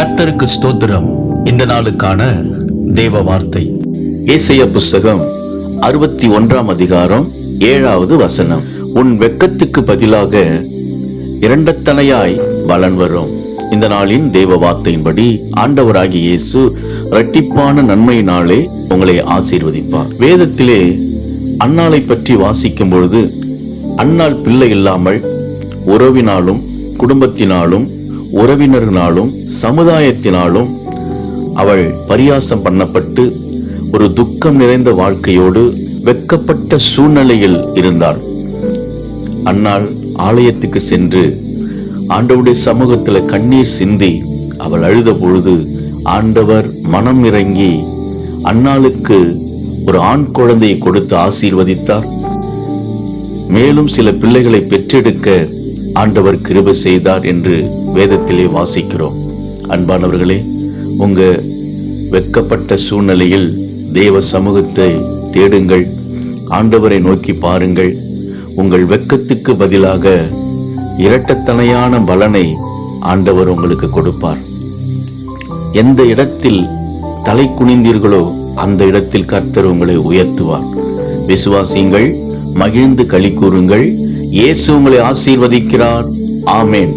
கர்த்தருக்கு ஸ்தோத்திரம். இந்த நாளுக்கான தேவ வார்த்தை. ஏசைய புஸ்தகம் அறுபத்தி ஒன்றாம் அதிகாரம் ஏழாவது வசனம். உன் வெக்கத்துக்கு பதிலாக இரண்டத்தனையாய் பலன் வரும். இந்த நாளின் தேவ வார்த்தையின்படி ஆண்டவராகிய இயேசு இரட்டிப்பான நன்மையினாலே உங்களை ஆசீர்வதிப்பார். வேதத்திலே அன்னாளை பற்றி வாசிக்கும் பொழுது அன்னாள் பிள்ளை இல்லாமல் உறவினாலும் குடும்பத்தினாலும் உறவினர்களாலும் சமுதாயத்தினாலும் அவள் பரியாசம் பண்ணப்பட்டு ஒரு துக்கம் நிறைந்த வாழ்க்கையோடு வெட்கப்பட்ட சூழ்நிலையில் இருந்தாள். அன்னாள் ஆலயத்துக்கு சென்று ஆண்டவுடைய சமூகத்துல கண்ணீர் சிந்தி அவள் அழுத பொழுது ஆண்டவர் மனம் இறங்கி அன்னாளுக்கு ஒரு ஆண் குழந்தையை கொடுத்து ஆசீர்வதித்தார். மேலும் சில பிள்ளைகளை பெற்றெடுக்க ஆண்டவர் கிருபை செய்தார் என்று வேதத்திலே வாசிக்கிறோம். அன்பானவர்களே உங்க வெக்கப்பட்ட சூழ்நிலையில் தேவ சமூகத்தை தேடுங்கள். ஆண்டவரை நோக்கி பாருங்கள். உங்கள் வெக்கத்துக்கு பதிலாக இரட்டத்தனையான பலனை ஆண்டவர் உங்களுக்கு கொடுப்பார். எந்த இடத்தில் தலை குனிந்தீர்களோ அந்த இடத்தில் கர்த்தர் உங்களை உயர்த்துவார். விசுவாசியுங்கள் மகிழ்ந்து களி கூறுங்கள். இயேசு உங்களை ஆசீர்வதிக்கிறார். ஆமேன்.